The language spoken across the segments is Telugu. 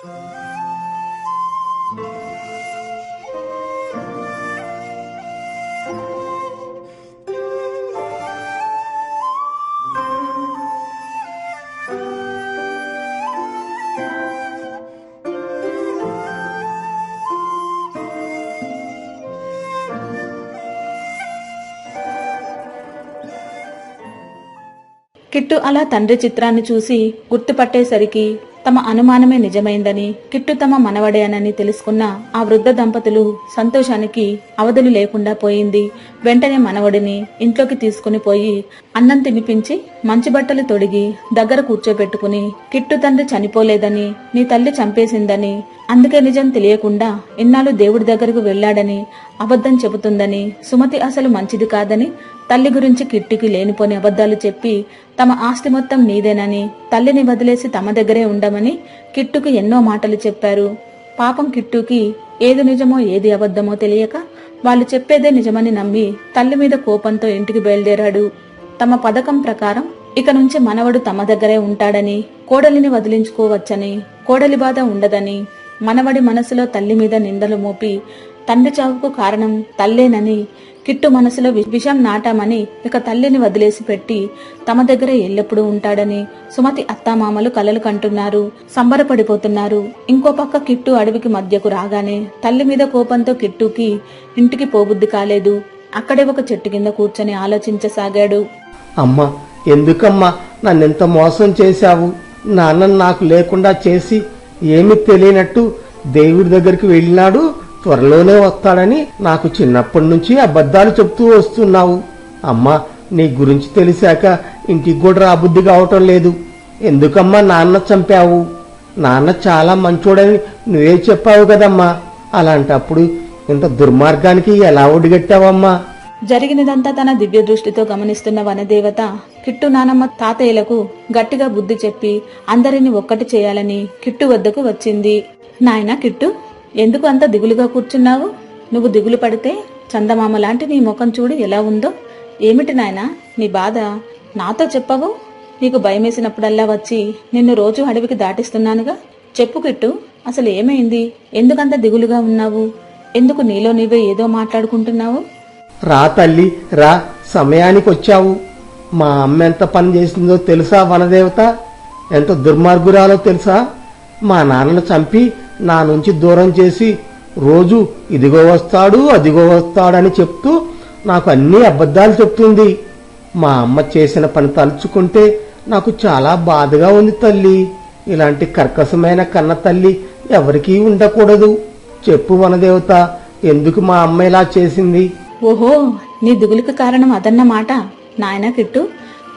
కిట్టు అలా తండ్రి చిత్రాన్ని చూసి గుర్తుపట్టేసరికి తమ అనుమానమే నిజమైందని కిట్టు తమ మనవడేనని తెలుసుకున్న ఆ వృద్ధ దంపతులు సంతోషానికి అవధులు లేకుండా పోయింది. వెంటనే మనవడిని ఇంట్లోకి తీసుకుని పోయి అన్నం తినిపించి మంచి బట్టలు తొడిగి దగ్గర కూర్చోబెట్టుకుని కిట్టు తండ్రి చనిపోలేదని నీ తల్లి చంపేసిందని అందుకే నిజం తెలియకుండా ఇన్నాళ్ళు దేవుడి దగ్గరకు వెళ్ళాడని అబద్ధం చెబుతుందని సుమతి అసలు మంచిది కాదని తల్లి గురించి కిట్టుకి లేనిపోని అబద్ధాలు చెప్పి తమ ఆస్తి మొత్తం నీదేనని తల్లిని వదిలేసి తమ దగ్గరే చేద్దామని కిట్టుకు ఎన్నో మాటలు చెప్పారు. పాపం కిట్టుకి ఏది నిజమో ఏది అబద్ధమో తెలియక వాళ్ళు చెప్పేదే నిజమని నమ్మి తల్లి మీద కోపంతో ఇంటికి బయలుదేరాడు. తమ పథకం ప్రకారం ఇక నుంచి మనవడు తమ దగ్గరే ఉంటాడని కోడలిని వదిలించుకోవచ్చని కోడలి బాధ ఉండదని మనవడి మనసులో తల్లి మీద నిందలు మోపి తండ్రి చావుకు కారణం తల్లేనని కిట్టు మనసులో విషం నాటామని ఇక తల్లిని వదిలేసి పెట్టి తమ దగ్గర ఎల్లప్పుడూ ఉంటాడని సుమతి అత్తామామలు కలలు కంటున్నారు సంబరపడిపోతున్నారు. ఇంకో పక్క కిట్టు అడవికి మధ్యకు రాగానే తల్లి మీద కోపంతో కిట్టుకి ఇంటికి పోబుద్ది కాలేదు. అక్కడే ఒక చెట్టు కింద కూర్చొని ఆలోచించసాగాడు. అమ్మా ఎందుకమ్మా నన్నెంత మోసం చేశావు? నాన్న నాకు లేకుండా చేసి ఏమి తెలియనట్టు దేవుడి దగ్గరికి వెళ్ళినాడు? త్వరలోనే వస్తాడని నాకు చిన్నప్పటి నుంచి అబద్ధాలు చెప్తూ వస్తున్నావు. అమ్మా నీ గురించి తెలిసాక ఇంటికి కూడా రాబుద్ధి కావటం లేదు. ఎందుకమ్మా నాన్న చంపావు? నాన్న చాలా మంచోడని నువ్వే చెప్పావు కదమ్మా. అలాంటప్పుడు ఇంత దుర్మార్గానికి ఎలా ఒడిగట్టావమ్మా? జరిగినదంతా తన దివ్య దృష్టితో గమనిస్తున్న వనదేవత కిట్టు నానమ్మ తాతయ్యలకు గట్టిగా బుద్ధి చెప్పి అందరిని ఒక్కటి చేయాలని కిట్టు వద్దకు వచ్చింది. నాయనా కిట్టు ఎందుకు అంత దిగులుగా కూర్చున్నావు? నువ్వు దిగులు పడితే చందమామ లాంటి నీ ముఖం చూడు ఎలా ఉందో. ఏమిటి నాయనా నీ బాధ? నాతో చెప్పవు? నీకు భయమేసినప్పుడల్లా వచ్చి నిన్ను రోజు అడవికి దాటిస్తున్నానుగా? చెప్పు కిట్టు అసలు ఏమైంది? ఎందుకంత దిగులుగా ఉన్నావు? ఎందుకు నీలో నీవే ఏదో మాట్లాడుకుంటున్నావు? రా తల్లి రా. సమయానికి వచ్చావు. మా అమ్మ ఎంత పని చేసిందో తెలుసా వనదేవత? ఎంత దుర్మార్గురాలో తెలుసా? మా నాన్నను చంపి నా నుంచి దూరం చేసి రోజు ఇదిగో వస్తాడు అదిగో వస్తాడని చెప్తూ నాకు అన్ని అబద్ధాలు చెప్తుంది. మా అమ్మ చేసిన పని తలుచుకుంటే నాకు చాలా బాధగా ఉంది తల్లి. ఇలాంటి కర్కశమైన కన్న తల్లి ఎవరికీ ఉండకూడదు. చెప్పు వనదేవత ఎందుకు మా అమ్మ ఇలా చేసింది? ఓహో నీ దిగులుకు కారణం అదన్నమాట. నాయన కిట్టు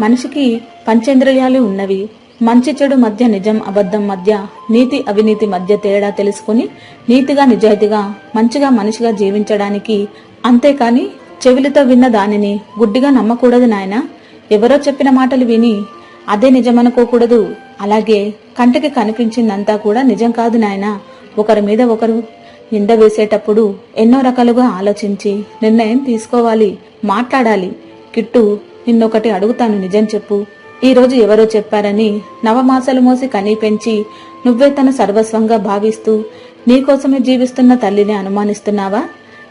మనిషికి పంచేంద్రియాలు ఉన్నవి. మంచి చెడు మధ్య నిజం అబద్ధం మధ్య నీతి అవినీతి మధ్య తేడా తెలుసుకుని నీతిగా నిజాయితీగా మంచిగా మనిషిగా జీవించడానికి అంతేకాని చెవిలితో విన్న దానిని గుడ్డిగా నమ్మకూడదు నాయన. ఎవరో చెప్పిన మాటలు విని అదే నిజమనుకోకూడదు. అలాగే కంటికి కనిపించిందంతా కూడా నిజం కాదు నాయన. ఒకరి మీద ఒకరు నింద వేసేటప్పుడు ఎన్నో రకాలుగా ఆలోచించి నిర్ణయం తీసుకోవాలి మాట్లాడాలి. కిట్టు నిన్నొకటి అడుగుతాను నిజం చెప్పు. ఈ రోజు ఎవరో చెప్పారని నవమాసాలు మోసి కనీ పెంచి నువ్వే తన సర్వస్వంగా భావిస్తూ నీకోసమే జీవిస్తున్న తల్లిని అనుమానిస్తున్నావా?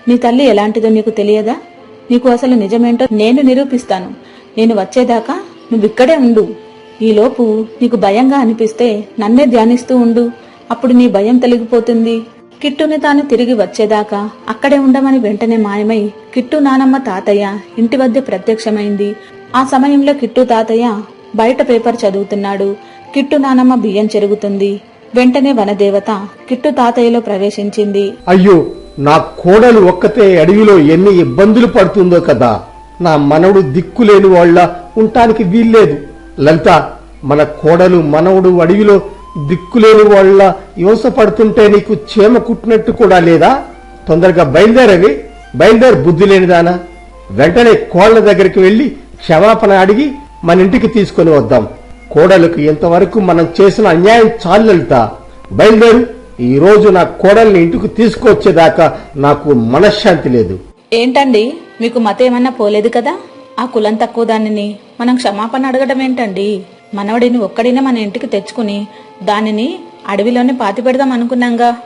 నీ తల్లి ఎలాంటిదో నీకు తెలియదా? నీకు అసలు నిజమేంటో నేను నిరూపిస్తాను. నేను వచ్చేదాకా నువ్విక్కడే ఉండు. ఈలోపు నీకు భయంగా అనిపిస్తే నన్నే ధ్యానిస్తూ ఉండు. అప్పుడు నీ భయం తొలగిపోతుంది. కిట్టుని తాను తిరిగి వచ్చేదాకా అక్కడే ఉండమని వెంటనే మాయమై కిట్టు నానమ్మ తాతయ్య ఇంటి వద్ద ప్రత్యక్షమైంది. ఆ సమయంలో కిట్టు తాతయ్య బయట పేపర్ చదువుతున్నాడు. కిట్టు నానమ్మ బియ్యం చెరుగుతుంది. వెంటనే వనదేవత కిట్టు తాతయ్యలో ప్రవేశించింది. అయ్యో నా కోడలు ఒక్కతే అడవిలో ఎన్ని ఇబ్బందులు పడుతుందో కదా. నా మనవడు దిక్కులేని వాళ్ళ ఉండటానికి వీల్లేదు. లలిత మన కోడలు మనవడు అడవిలో దిక్కులేని వాళ్ళ యోస పడుతుంటే నీకు చేమ కుట్టినట్టు కూడా లేదా? తొందరగా బయలుదేరవి. బయలుదేరి బుద్ధి లేనిదానా. వెంటనే కోళ్ళ దగ్గరికి వెళ్ళి క్షమాపణ అడిగి మన ఇంటికి తీసుకొని వద్దాం. కోడలకు ఇంతవరకు మనం చేసిన అన్యాయం చాలు లలిత బయలుదేరు. ఈ రోజు నా కోడల్ని ఇంటికి తీసుకొచ్చేదాకా నాకు మనశ్శాంతి లేదు. ఏంటండి? మీకు మతేమన్నా పోలేదు కదా? ఆ కులం తక్కువ దానిని మనం క్షమాపణ అడగడం ఏంటండి? మనవడిని ఒక్కడినే మన ఇంటికి తెచ్చుకుని దానిని అడవిలోనే పాతి పెడదాం అనుకున్నాంగా.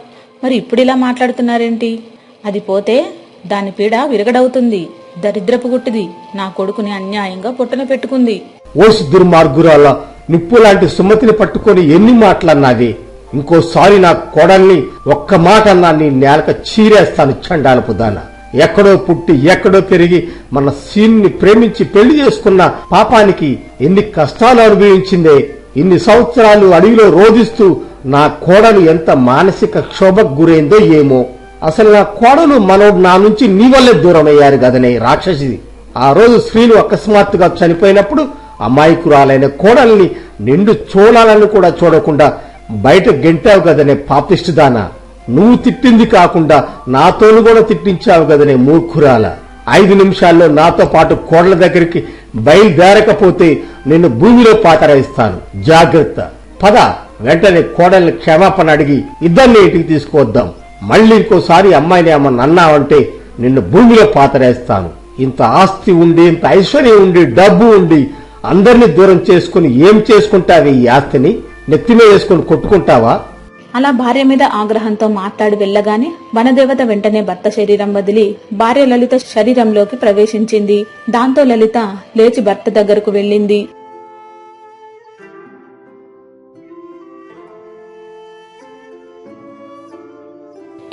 మరి ఇప్పుడు ఇలా మాట్లాడుతున్నారేంటి? అది పోతే దాని పీడ విరగడవుతుంది. దరిద్రపు గుట్టిది. నా కొడుకుని అన్యాయంగా పుట్టన పెట్టుకుంది. ఓసి దుర్మార్గురాల నిప్పు లాంటి సుమతిని పట్టుకొని ఎన్ని మాటలన్నావి? ఇంకోసారి నా కోడల్ని ఒక్క మాట అన్నా నీ నేలక చీరేస్తాను చండాలపు దాన ఎక్కడో పుట్టి ఎక్కడో పెరిగి మన సీన్ని ప్రేమించి పెళ్ళి చేసుకున్న పాపానికి ఎన్ని కష్టాలు అనుభవించిందే? ఇన్ని సంవత్సరాలు అడవిలో రోధిస్తూ నా కోడలు ఎంత మానసిక క్షోభకు గురైందో ఏమో. అసలు నా కోడలు మనోడు నా నుంచి నీ వల్లే దూరం అయ్యారు కదనే రాక్షసిది. ఆ రోజు స్త్రీలు అకస్మాత్తుగా చనిపోయినప్పుడు అమాయకురాలైన కోడల్ని నిండు చూడాలని కూడా చూడకుండా బయట గెంటావు కదనే పాపిష్టిదానా. నువ్వు తిట్టింది కాకుండా నాతోను కూడా తిట్టించావు కదనే మూర్ఖురాల. ఐదు నిమిషాల్లో నాతో పాటు కోడల దగ్గరికి బయలుదేరకపోతే నిన్ను భూమిలో పాతరాయిస్తాను జాగ్రత్త. పద వెంటనే కోడల్ని క్షమాపణ అడిగి ఇద్దరిని ఇంటికి తీసుకువద్దాం. మళ్ళీ ఇంకోసారి అమ్మాయిని ఏమన్నా అన్నావంటే నిన్ను భూమిలో పాతరేస్తాను. ఇంత ఆస్తి ఉండి ఇంత ఐశ్వర్యం ఉండి డబ్బు ఉండి అందరినీ దూరం చేసుకుని ఏం చేసుకుంటావి ఈ ఆస్తిని? నెత్తిమే వేసుకుని కొట్టుకుంటావా? అలా భార్య మీద ఆగ్రహంతో మాట్లాడి వెళ్ళగానే వనదేవత వెంటనే భర్త శరీరం వదిలి భార్య లలిత శరీరంలోకి ప్రవేశించింది. దాంతో లలిత లేచి భర్త దగ్గరకు వెళ్ళింది.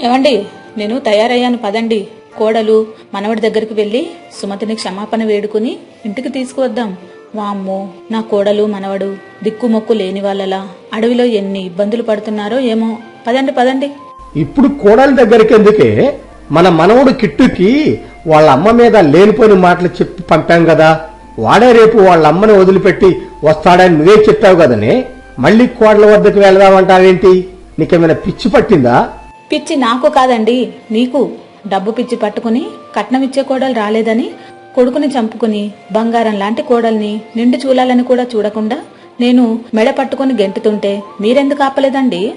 ఏమండి నేను తయారయ్యాను పదండి. కోడలు మనవడి దగ్గరికి వెళ్ళి సుమతిని క్షమాపణ వేడుకుని ఇంటికి తీసుకువద్దాం. వామ్మో నా కోడలు మనవడు దిక్కుమొక్కు లేని వాళ్ళలా. అడవిలో ఎన్ని ఇబ్బందులు పడుతున్నారో ఏమో. పదండి పదండి. ఇప్పుడు కోడల దగ్గరికి ఎందుకే? మన మనవడు కిట్టుకి వాళ్ళ అమ్మ మీద లేనిపోయిన మాటలు చెప్పి పంపాం కదా. వాడే రేపు వాళ్ళ అమ్మని వదిలిపెట్టి వస్తాడని నువ్వే చెప్పావు కదనే. మళ్ళీ కోడల వద్దకు వెళదామంటావేంటి? నీకేమైనా పిచ్చి పట్టిందా? పిచ్చి నాకు కాదండి నీకు. డబ్బు పిచ్చి పట్టుకుని కట్నం ఇచ్చే కోడలు రాలేదని కొడుకుని చంపుకుని బంగారం లాంటి కోడల్ని నిండు చూడాలని కూడా చూడకుండా నేను మెడ పట్టుకుని గెంటుతుంటే మీరెందుకు ఆపలేదండి?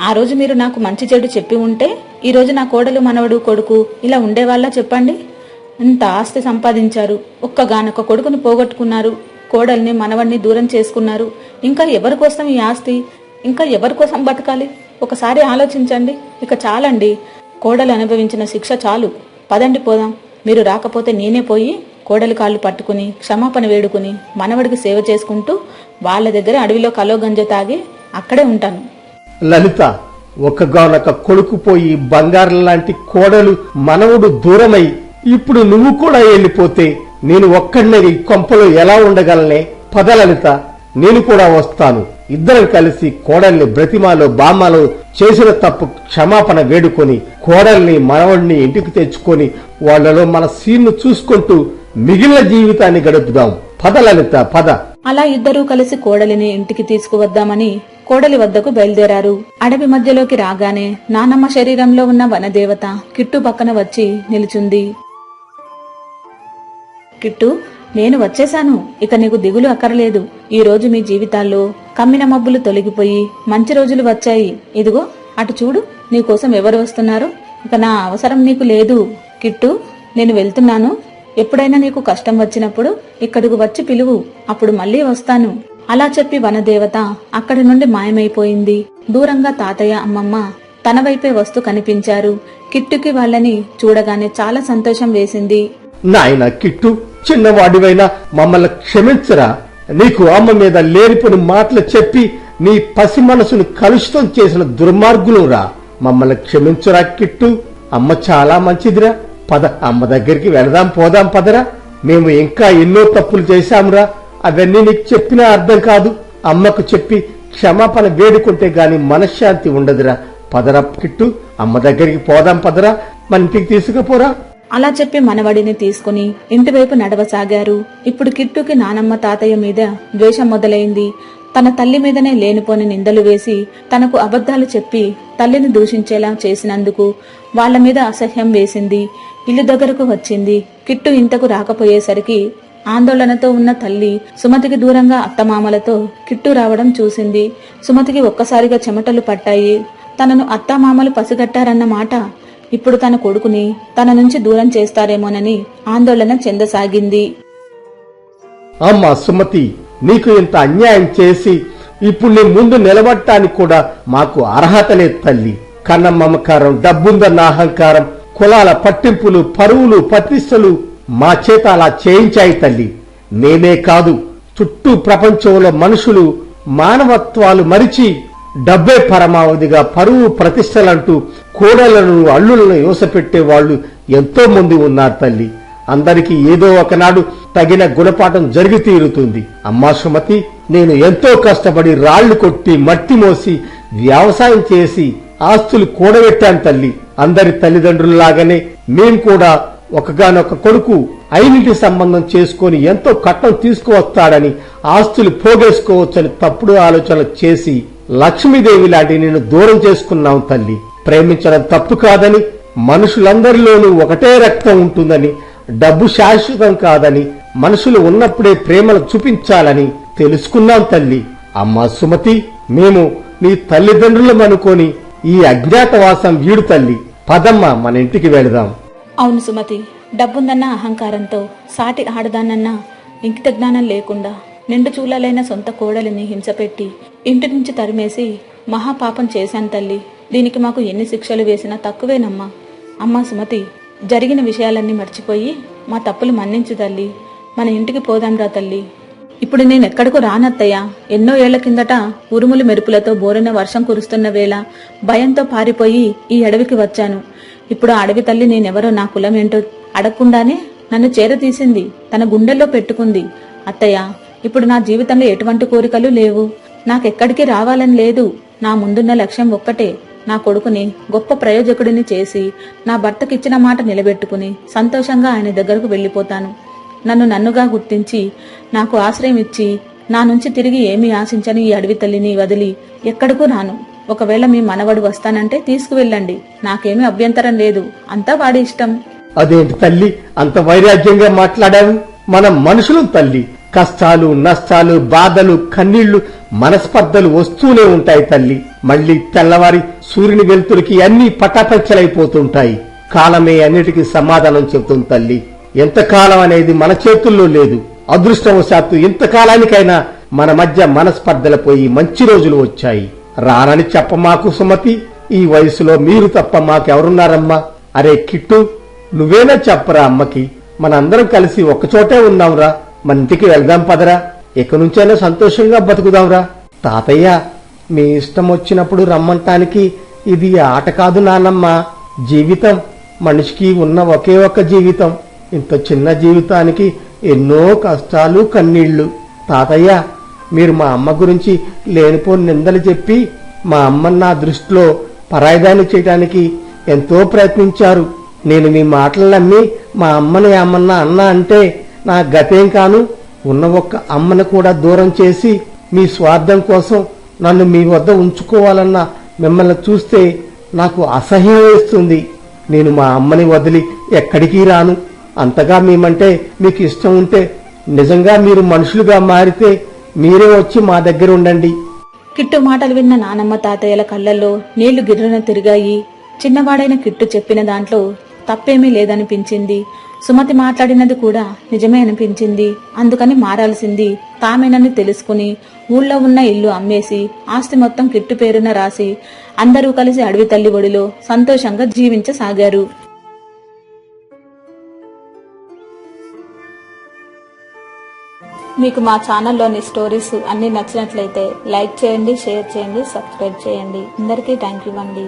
ఆ రోజు మీరు నాకు మంచి చెడు చెప్పి ఉంటే ఈ రోజు నా కోడలు మనవడు కొడుకు ఇలా ఉండేవాళ్ళ చెప్పండి? ఇంత ఆస్తి సంపాదించారు ఒక్కగానొక్క కొడుకుని పోగొట్టుకున్నారు కోడల్ని మనవడిని దూరం చేసుకున్నారు ఇంకా ఎవరి కోసం ఈ ఆస్తి? ఇంకా ఎవరి కోసం బతకాలి? ఒకసారి ఆలోచించండి. ఇక చాలండి. కోడలు అనుభవించిన శిక్ష చాలు. పదండి పోదాం. మీరు రాకపోతే నేనే పోయి కోడలి కాళ్ళు పట్టుకుని క్షమాపణ వేడుకుని మనవడికి సేవ చేసుకుంటూ వాళ్ళ దగ్గర అడవిలో కలోగంజ తాగి అక్కడే ఉంటాను. లలిత ఒక కొడుకు పోయి బంగారం లాంటి కోడలు మనవుడు దూరమై ఇప్పుడు నువ్వు కూడా వెళ్ళిపోతే నేను ఒక్కడినే ఈ కొంపలో ఎలా ఉండగలనే? పద లలిత నేను కూడా వస్తాను. ఇద్దరం కలిసి కోడల్ని బ్రతిమాలు బామ్మలు చేసిన తప్పు క్షమాపణ వేడుకొని కోడల్ని మనవడిని ఇంటికి తెచ్చుకొని వాళ్ళలో మన సీన్ను చూసుకుంటూ మిగిలిన జీవితాన్ని గడుపుదాం. పద లలిత పద. అలా ఇద్దరూ కలిసి కోడలిని ఇంటికి తీసుకువద్దామని కోడలి వద్దకు బయలుదేరారు. అడవి మధ్యలోకి రాగానే నానమ్మ శరీరంలో ఉన్న వనదేవత కిట్టు పక్కన వచ్చి నిలుచుంది. కిట్టు నేను వచ్చేశాను. ఇక నీకు దిగులు అక్కర్లేదు. ఈ రోజు మీ జీవితాల్లో కమ్మిన మబ్బులు తొలగిపోయి మంచి రోజులు వచ్చాయి. ఇదిగో అటు చూడు నీకోసం ఎవరు వస్తున్నారు? ఇక నా అవసరం నీకు లేదు. కిట్టు నేను వెళ్తున్నాను. ఎప్పుడైనా నీకు కష్టం వచ్చినప్పుడు ఇక్కడికి వచ్చి పిలువు. అప్పుడు మళ్ళీ వస్తాను. అలా చెప్పి వనదేవత అక్కడి నుండి మాయమైపోయింది. దూరంగా తాతయ్య అమ్మమ్మ తన వైపే వస్తూ కనిపించారు. కిట్టుకి వాళ్ళని చూడగానే చాలా సంతోషం వేసింది. నాయన కిట్టు చిన్నవాడివైనా మమ్మల్ని క్షమించరా? నీకు అమ్మ మీద లేనిపోని మాటలు చెప్పి నీ పసి మనసును కలుషితం చేసిన దుర్మార్గులురా. మమ్మల్ని క్షమించురా కిట్టు? అమ్మ చాలా మంచిదిరా. పద అమ్మ దగ్గరికి వెళదాం పోదాం పదరా. మేము ఇంకా ఎన్నో తప్పులు చేశాంరా. అవన్నీ నీకు చెప్పినా అర్థం కాదు. అమ్మకు చెప్పి క్షమాపణ వేడుకుంటే గాని మనశ్శాంతి ఉండదురా. పదరా కిట్టు అమ్మ దగ్గరికి పోదాం పదరా. మన ఇంటికి తీసుకుపోరా. అలా చెప్పి మనవడిని తీసుకుని ఇంటివైపు నడవసాగారు. ఇప్పుడు కిట్టుకి నానమ్మ తాతయ్య మీద ద్వేషం మొదలైంది. తన తల్లి మీదనే లేనిపోని నిందలు వేసి తనకు అబద్ధాలు చెప్పి తల్లిని దూషించేలా చేసినందుకు వాళ్ళ మీద అసహ్యం వేసింది. ఇల్లు దగ్గరకు వచ్చింది. కిట్టు ఇంతకు రాకపోయేసరికి ఆందోళనతో ఉన్న తల్లి సుమతికి దూరంగా అత్తమామలతో కిట్టు రావడం చూసింది. సుమతికి ఒక్కసారిగా చెమటలు పట్టాయి. తనను అత్తమామలు పసిగట్టారన్న మాట ఇప్పుడు తన కొడుకుని తన నుంచి దూరం చేస్తారేమోనని ఆందోళన చెందసాగింది. అమ్మా సుమతి నీకు ఇంత అన్యాయం చేసి ఇప్పుడు నీ ముందు నిలబడటానికి కూడా మాకు అర్హత లేదు తల్లి. కన్న మమకారం డబ్బుందన్న అహంకారం కులాల పట్టింపులు పరువులు ప్రతిష్టలు మా చేత అలా చేయించాయి తల్లి. మేమే కాదు చుట్టూ ప్రపంచంలో మనుషులు మానవత్వాలు మరిచి డబ్బే పరమావధిగా పరువు ప్రతిష్టలంటూ కోడలను అల్లులను యోసపెట్టే వాళ్ళు ఎంతో మంది ఉన్నారు తల్లి. అందరికీ ఏదో ఒకనాడు తగిన గుణపాఠం జరిగి తీరుతుంది. అమ్మా సుమతి నేను ఎంతో కష్టపడి రాళ్ళు కొట్టి మట్టి మోసి వ్యవసాయం చేసి ఆస్తులు కూడబెట్టాను తల్లి. అందరి తల్లిదండ్రుల్లాగానే మేం కూడా ఒకగానొక కొడుకు అయినింటి సంబంధం చేసుకొని ఎంతో కట్నం తీసుకువస్తాడని ఆస్తులు పోగేసుకోవచ్చని తప్పుడు ఆలోచనలు చేసి లక్ష్మీదేవి లాంటి నేను దూరం చేసుకున్నాం తల్లి. ప్రేమించడం తప్పు కాదని మనుషులందరిలోనూ ఒకటే రక్తం ఉంటుందని డబ్బు శాశ్వతం కాదని మనుషులు ఉన్నప్పుడే ప్రేమను చూపించాలని తెలుసుకున్నాం తల్లి. అమ్మా సుమతి మేము నీ తల్లిదండ్రులం అనుకొని ఈ అజ్ఞాతవాసం వీడు తల్లి. పదమ్మ మన ఇంటికి వెళదాం. అవును సుమతి డబ్బుందన్న అహంకారంతో సాటి ఆడదానన్న ఇంకిత జ్ఞానం లేకుండా నిండు చూలాలైన సొంత కోడలిని హింసపెట్టి ఇంటి నుంచి తరిమేసి మహాపాపం చేశాను తల్లి. దీనికి మాకు ఎన్ని శిక్షలు వేసినా తక్కువేనమ్మా. అమ్మా సుమతి జరిగిన విషయాలన్నీ మర్చిపోయి మా తప్పులు మన్నించు తల్లి. మన ఇంటికి పోదాంరా తల్లి. ఇప్పుడు నేను ఎక్కడికి రానత్తయ్యా. ఎన్నో ఏళ్ళ కిందట ఉరుములు మెరుపులతో బోరిన వర్షం కురుస్తున్న వేళ భయంతో పారిపోయి ఈ అడవికి వచ్చాను. ఇప్పుడు ఆ అడవి తల్లి నేనెవరో నా కులం ఏంటో అడగకుండానే నన్ను చేరతీసింది తన గుండెల్లో పెట్టుకుంది. అత్తయ్య ఇప్పుడు నా జీవితంలో ఎటువంటి కోరికలు లేవు. నాకెక్కడికి రావాలని లేదు. నా ముందున్న లక్ష్యం ఒక్కటే. నా కొడుకుని గొప్ప ప్రయోజకుడిని చేసి నా భర్తకిచ్చిన మాట నిలబెట్టుకుని సంతోషంగా ఆయన దగ్గరకు వెళ్ళిపోతాను. నన్ను నన్నుగా గుర్తించి నాకు ఆశ్రయం ఇచ్చి నా నుంచి తిరిగి ఏమీ ఆశించని ఈ అడవి తల్లిని వదిలి ఎక్కడకు రాను. ఒకవేళ మీ మనవడు వస్తానంటే తీసుకువెళ్ళండి. నాకేమీ అభ్యంతరం లేదు. అంతా వాడి ఇష్టం. అదేంటి తల్లి? అంత వైరాగ్యంగా మాట్లాడావు? మనం మనుషులం తల్లి. కష్టాలు నష్టాలు బాధలు కన్నీళ్ళు మనస్పర్ధలు వస్తూనే ఉంటాయి తల్లి. మళ్ళీ తెల్లవారి సూర్యుని వెలుతురికి అన్ని పటాపంచలైపోతుంటాయి. కాలమే అన్నిటికీ సమాధానం చెబుతుంది తల్లి. ఎంతకాలం అనేది మన చేతుల్లో లేదు. అదృష్టవశాత్తు ఇంతకాలానికైనా మన మధ్య మనస్పర్ధలు పోయి మంచి రోజులు వచ్చాయి. రానని చెప్ప మాకు సుమతి ఈ వయసులో మీరు తప్ప మాకెవరున్నారమ్మా? అరే కిట్టు నువ్వేనా చెప్పరా అమ్మకి? మనందరం కలిసి ఒకచోటే ఉన్నాంరా. మన ఇంటికి వెళ్దాం పదరా. ఇక నుంచైనా సంతోషంగా బతుకుదాంరా. తాతయ్య మీ ఇష్టం వచ్చినప్పుడు రమ్మంటానికి ఇది ఆట కాదు నానమ్మ. జీవితం మనిషికి ఉన్న ఒకే ఒక్క జీవితం. ఇంత చిన్న జీవితానికి ఎన్నో కష్టాలు కన్నీళ్ళు తాతయ్య మీరు మా అమ్మ గురించి లేనిపోని నిందలు చెప్పి మా అమ్మని నా దృష్టిలో పరాయిదాన్ని చేయడానికి ఎంతో ప్రయత్నించారు. నేను మీ మాటలు నమ్మి మా అమ్మని ఏమన్నా అన్నా అంటే నా గతేం కాను ఉన్న ఒక్క అమ్మని కూడా దూరం చేసి మీ స్వార్థం కోసం నన్ను మీ వద్ద ఉంచుకోవాలన్న మిమ్మల్ని చూస్తే నాకు అసహ్యం వేస్తుంది. నేను మా అమ్మని వదిలి ఎక్కడికి రాను? అంతగా మేమంటే మీకు ఇష్టం ఉంటే నిజంగా మీరు మనుషులుగా మారితే మీరే వచ్చి మా దగ్గర ఉండండి. కిట్టు మాటలు విన్న నానమ్మ తాతయ్యల కళ్ళల్లో నీళ్ళు గిర్రున తిరిగాయి. చిన్నవాడైన కిట్టు చెప్పిన దాంట్లో తప్పేమీ లేదనిపించింది. సుమతి మాట్లాడినది కూడా నిజమే అనిపించింది. అందుకని మారాల్సింది. తామేనని తెలుసుకుని ఊళ్ళో ఉన్న ఇల్లు అమ్మేసి ఆస్తి మొత్తం కిట్టు పేరున రాసి అందరూ కలిసి అడవి తల్లి ఒడిలో సంతోషంగా జీవించసాగారు. మీకు మా ఛానల్లోని స్టోరీస్ అన్నీ నచ్చినట్లయితే లైక్ చేయండి షేర్ చేయండి సబ్స్క్రైబ్ చేయండి. అందరికీ థ్యాంక్ యూ అండి.